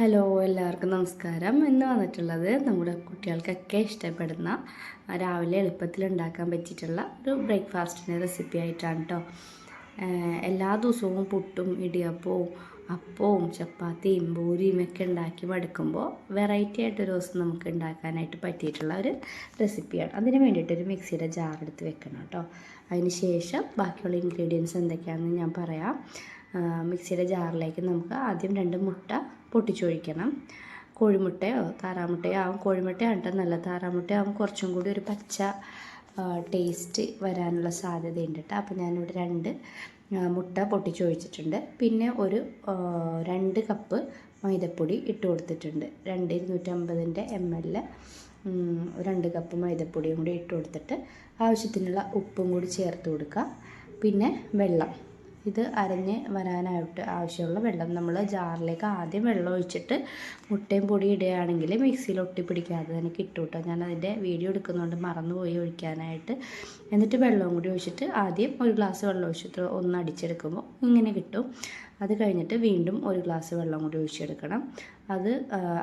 Hello എല്ലാവർക്കും നമസ്കാരം. ഇന്ന് വന്നിട്ടുള്ളത് നമ്മുടെ കുട്ടികൾക്കൊക്കെ ഇഷ്ടപ്പെടുന്ന രാവിലെ എളുപ്പത്തിൽ ഉണ്ടാക്കാൻ പറ്റിയിട്ടുള്ള ഒരു ബ്രേക്ക്ഫാസ്റ്റിന്റെ റെസിപ്പി ആയിട്ടാണ് കേട്ടോ എല്ലാ ദിവസവും പുട്ടും ഇടിയപ്പവും അപ്പവും ചപ്പാത്തിയും പൂരിയും ഒക്കെ ഉണ്ടാക്കി മടുക്കുമ്പോൾ വെറൈറ്റി ആയിട്ട് ഒരു ദിവസം നമുക്ക് ഉണ്ടാക്കാനായിട്ട് പറ്റിയിട്ടുള്ള ഒരു റെസിപ്പിയാണ്. അതിന് വേണ്ടിയിട്ട് ഒരു മിക്സിയുടെ ജാർ എടുത്ത് വെക്കണം കേട്ടോ അതിന് ശേഷം ബാക്കിയുള്ള ഇൻഗ്രീഡിയൻസ് എന്തൊക്കെയാണെന്ന് ഞാൻ പറയാം. മിക്സിയുടെ ജാറിലേക്ക് നമുക്ക് ആദ്യം രണ്ട് മുട്ട പൊട്ടിച്ചൊഴിക്കണം. കോഴിമുട്ടയോ താറാമുട്ടയോ ആവും കോഴിമുട്ടയാണ് കേട്ടോ നല്ല താറാമുട്ടയാവും. കുറച്ചും കൂടി ഒരു പച്ച ടേസ്റ്റ് വരാനുള്ള സാധ്യതയുണ്ട് കേട്ടോ. അപ്പോൾ ഞാനിവിടെ രണ്ട് മുട്ട പൊട്ടിച്ചൊഴിച്ചിട്ടുണ്ട്. പിന്നെ ഒരു രണ്ട് കപ്പ് മൈദപ്പൊടി ഇട്ട് കൊടുത്തിട്ടുണ്ട്. രണ്ട് ഇരുന്നൂറ്റമ്പതിന്റെ എം എൽ രണ്ട് കപ്പ് മൈദപ്പൊടിയും കൂടി ഇട്ട് കൊടുത്തിട്ട് ആവശ്യത്തിനുള്ള ഉപ്പും കൂടി ചേർത്ത് കൊടുക്കുക പിന്നെ വെള്ളം. ഇത് അരഞ്ഞ് വരാനായിട്ട് ആവശ്യമുള്ള വെള്ളം. നമ്മൾ ജാറിലേക്ക് ആദ്യം വെള്ളം ഒഴിച്ചിട്ട് മുട്ടയും പൊടി ഇടുകയാണെങ്കിൽ മിക്സിയിൽ ഒട്ടിപ്പിടിക്കാതെ തന്നെ കിട്ടും കേട്ടോ. ഞാൻ അതിന്റെ വീഡിയോ എടുക്കുന്നതുകൊണ്ട് മറന്നുപോയി ഒഴിക്കാനായിട്ട്. എന്നിട്ട് വെള്ളവും കൂടി ഒഴിച്ചിട്ട് ആദ്യം ഒരു ഗ്ലാസ് വെള്ളം ഒഴിച്ചിട്ട് ഒന്ന് അടിച്ചെടുക്കുമ്പോൾ ഇങ്ങനെ കിട്ടും. അത് കഴിഞ്ഞിട്ട് വീണ്ടും ഒരു ഗ്ലാസ് വെള്ളം കൂടി ഒഴിച്ചെടുക്കണം. അത്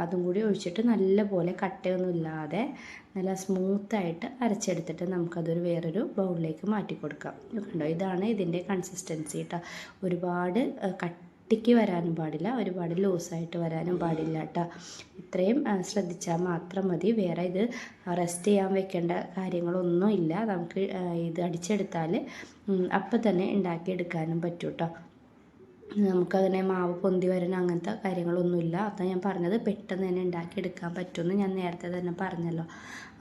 അതും കൂടി ഒഴിച്ചിട്ട് നല്ലപോലെ കട്ടയൊന്നും ഇല്ലാതെ നല്ല സ്മൂത്തായിട്ട് അരച്ചെടുത്തിട്ട് നമുക്കതൊരു വേറൊരു ബൗളിലേക്ക് മാറ്റി കൊടുക്കാം കണ്ടോ? ഇതാണ് ഇതിന്റെ കൺസിസ്റ്റൻസി കേട്ടോ ഒരുപാട് കട്ടിക്ക് വരാനും പാടില്ല ഒരുപാട് ലൂസായിട്ട് വരാനും പാടില്ല കേട്ടോ ഇത്രയും ശ്രദ്ധിച്ചാൽ മാത്രം മതി. വേറെ ഇത് റെസ്റ്റ് ചെയ്യാൻ വെക്കേണ്ട കാര്യങ്ങളൊന്നും ഇല്ല. നമുക്ക് ഇത് അടിച്ചെടുത്താൽ അപ്പം തന്നെ ഉണ്ടാക്കിയെടുക്കാനും പറ്റും കേട്ടോ നമുക്കതിനെ മാവ് പൊന്തി വരാൻ അങ്ങനത്തെ കാര്യങ്ങളൊന്നുമില്ല. അതാണ് ഞാൻ പറഞ്ഞത്. പെട്ടെന്ന് തന്നെ ഉണ്ടാക്കിയെടുക്കാൻ പറ്റുമെന്ന് ഞാൻ നേരത്തെ തന്നെ പറഞ്ഞല്ലോ.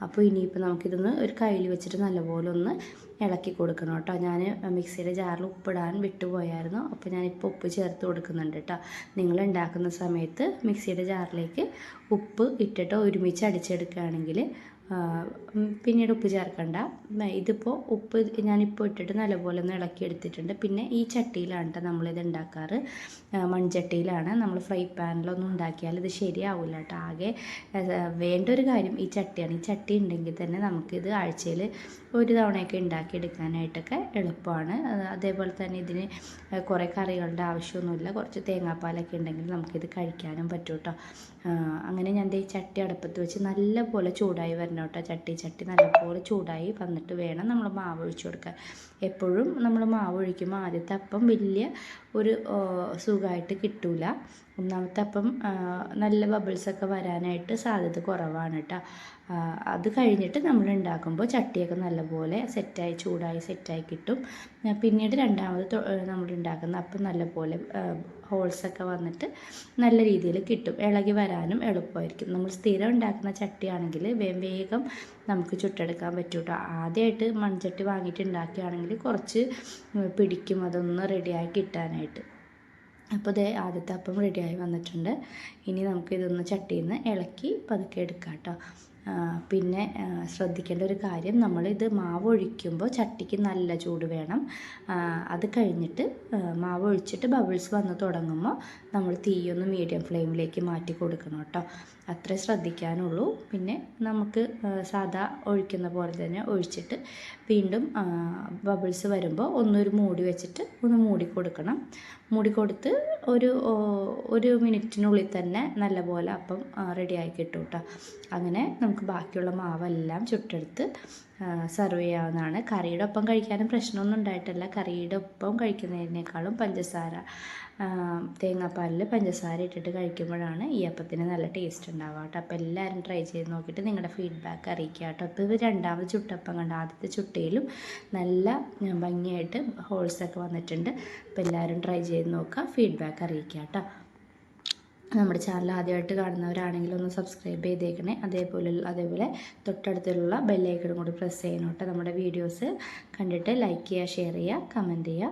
അപ്പോൾ ഇനിയിപ്പോൾ നമുക്കിതൊന്ന് ഒരു കയ്യിൽ വെച്ചിട്ട് നല്ലപോലെ ഒന്ന് ഇളക്കി കൊടുക്കണം കേട്ടോ. ഞാൻ മിക്സിയുടെ ജാറിൽ ഉപ്പിടാൻ വിട്ടുപോയായിരുന്നു. അപ്പോൾ ഞാനിപ്പോൾ ഉപ്പ് ചേർത്ത് കൊടുക്കുന്നുണ്ട് കേട്ടോ. നിങ്ങൾ ഉണ്ടാക്കുന്ന സമയത്ത് മിക്സിയുടെ ജാറിലേക്ക് ഉപ്പ് ഇട്ടിട്ട് ഒരുമിച്ച് അടിച്ചെടുക്കുകയാണെങ്കിൽ പിന്നീട് ഉപ്പ് ചേർക്കണ്ട. ഇതിപ്പോൾ ഉപ്പ് ഞാനിപ്പോൾ ഇട്ടിട്ട് നല്ലപോലെ ഒന്ന് ഇളക്കി എടുത്തിട്ടുണ്ട്. പിന്നെ ഈ ചട്ടിയിലാണ് കേട്ടോ നമ്മളിത് ഉണ്ടാക്കാറ് മൺചട്ടിയിലാണ്. നമ്മൾ ഫ്രൈ പാനിലൊന്നും ഉണ്ടാക്കിയാൽ ഇത് ശരിയാവില്ല കേട്ടോ ആകെ വേണ്ട ഒരു കാര്യം ഈ ചട്ടിയാണ്. ഈ ചട്ടി ഉണ്ടെങ്കിൽ തന്നെ നമുക്കിത് ആഴ്ചയിൽ ഒരു തവണയൊക്കെ ഉണ്ടാക്കിയെടുക്കാനായിട്ടൊക്കെ എളുപ്പമാണ് അതേപോലെ തന്നെ ഇതിന് കുറേ കറികളുടെ ആവശ്യമൊന്നുമില്ല കുറച്ച് തേങ്ങാപ്പാലൊക്കെ ഉണ്ടെങ്കിൽ നമുക്കിത് കഴിക്കാനും പറ്റും കേട്ടോ അങ്ങനെ ഞാൻ ഈ ചട്ടി അടുപ്പത്ത് വെച്ച് നല്ലപോലെ ചൂടായി വരണം കേട്ടോ ചട്ടി ചട്ടി നല്ലപോലെ ചൂടായി വന്നിട്ട് വേണം നമ്മൾ മാവ് ഒഴിച്ചു കൊടുക്കാൻ. എപ്പോഴും നമ്മൾ മാവ് ഒഴിക്കുമ്പോൾ ആദ്യത്തെ അപ്പം വലിയ ഒരു സുഖമായിട്ട് കിട്ടൂല. ഒന്നാമത്തെ അപ്പം നല്ല ബബിൾസൊക്കെ വരാനായിട്ട് സാധ്യത കുറവാണ് കേട്ടോ അത് കഴിഞ്ഞിട്ട് നമ്മൾ ഉണ്ടാക്കുമ്പോൾ ചട്ടിയൊക്കെ നല്ലപോലെ സെറ്റായി ചൂടായി സെറ്റായി കിട്ടും. പിന്നീട് രണ്ടാമത് നമ്മൾ ഉണ്ടാക്കുന്ന അപ്പം നല്ലപോലെ ഹോൾസൊക്കെ വന്നിട്ട് നല്ല രീതിയിൽ കിട്ടും. ഇളകി വരാനും എളുപ്പമായിരിക്കും. നമ്മൾ സ്ഥിരം ഉണ്ടാക്കുന്ന ചട്ടിയാണെങ്കിൽ വേഗം നമുക്ക് ചുട്ടെടുക്കാൻ പറ്റും കേട്ടോ ആദ്യമായിട്ട് മൺചട്ടി വാങ്ങിയിട്ട് ഉണ്ടാക്കുകയാണെങ്കിൽ കുറച്ച് പിടിക്കും. അതൊന്ന് റെഡിയായി കിട്ടാനായിട്ട്. അപ്പോൾ ദേ ആദ്യത്തെ അപ്പം റെഡിയായി വന്നിട്ടുണ്ട്. ഇനി നമുക്ക് ഇതൊന്ന് ചട്ടിയിൽ നിന്ന് ഇളക്കി പതുക്കെ എടുക്കാം കേട്ടോ. പിന്നെ ശ്രദ്ധിക്കേണ്ട ഒരു കാര്യം നമ്മളിത് മാവ് ഒഴിക്കുമ്പോൾ ചട്ടിക്ക് നല്ല ചൂട് വേണം. അത് കഴിഞ്ഞിട്ട് മാവ് ഒഴിച്ചിട്ട് ബബിൾസ് വന്ന് തുടങ്ങുമ്പോൾ നമ്മൾ തീയൊന്ന് മീഡിയം ഫ്ലെയിമിലേക്ക് മാറ്റി കൊടുക്കണം കേട്ടോ. അത്രേ ശ്രദ്ധിക്കാനുള്ളൂ. പിന്നെ നമുക്ക് സാധാ ഒഴിക്കുന്ന പോലെ തന്നെ ഒഴിച്ചിട്ട് വീണ്ടും ബബിൾസ് വരുമ്പോൾ ഒന്നൊരു മൂടി വെച്ചിട്ട് ഒന്ന് മൂടി കൊടുക്കണം. മൂടി കൊടുത്ത് ഒരു ഒരു മിനിറ്റിനുള്ളിൽ തന്നെ നല്ലപോലെ അപ്പം റെഡിയായി കിട്ടും കേട്ടോ. അങ്ങനെ നമുക്ക് ബാക്കിയുള്ള മാവെല്ലാം ചുട്ടെടുത്ത് സെർവ് ചെയ്യാവുന്നതാണ്. കറിയുടെ ഒപ്പം കഴിക്കാനും പ്രശ്നമൊന്നും ഉണ്ടായിട്ടില്ല. കറിയുടെ ഒപ്പം കഴിക്കുന്നതിനേക്കാളും പഞ്ചസാര തേങ്ങാപ്പാലിൽ പഞ്ചസാര ഇട്ടിട്ട് കഴിക്കുമ്പോഴാണ് ഈ അപ്പത്തിന് നല്ല ടേസ്റ്റ് ഉണ്ടാവുക കേട്ടോ. അപ്പോൾ എല്ലാവരും ട്രൈ ചെയ്ത് നോക്കിയിട്ട് നിങ്ങളുടെ ഫീഡ്ബാക്ക് അറിയിക്കുക കേട്ടോ. അപ്പോൾ ഇത് രണ്ടാമത് ചുട്ടപ്പം കണ്ട ആദ്യത്തെ ചുട്ടയിലും നല്ല ഭംഗിയായിട്ട് ഹോൾസൊക്കെ വന്നിട്ടുണ്ട്. അപ്പോൾ എല്ലാവരും ട്രൈ ചെയ്ത് നോക്കുക ഫീഡ്ബാക്ക് അറിയിക്കുക കേട്ടോ. നമ്മുടെ ചാനൽ ആദ്യമായിട്ട് കാണുന്നവരാണെങ്കിൽ ഒന്ന് സബ്സ്ക്രൈബ് ചെയ്തേക്കണേ. അതേപോലെ അതേപോലെ തൊട്ടടുത്തുള്ള ബെല്ലൈക്കണും കൂടി പ്രസ് ചെയ്യണം കേട്ടോ. നമ്മുടെ വീഡിയോസ് കണ്ടിട്ട് ലൈക്ക് ചെയ്യുക ഷെയർ ചെയ്യുക കമന്റ് ചെയ്യുക.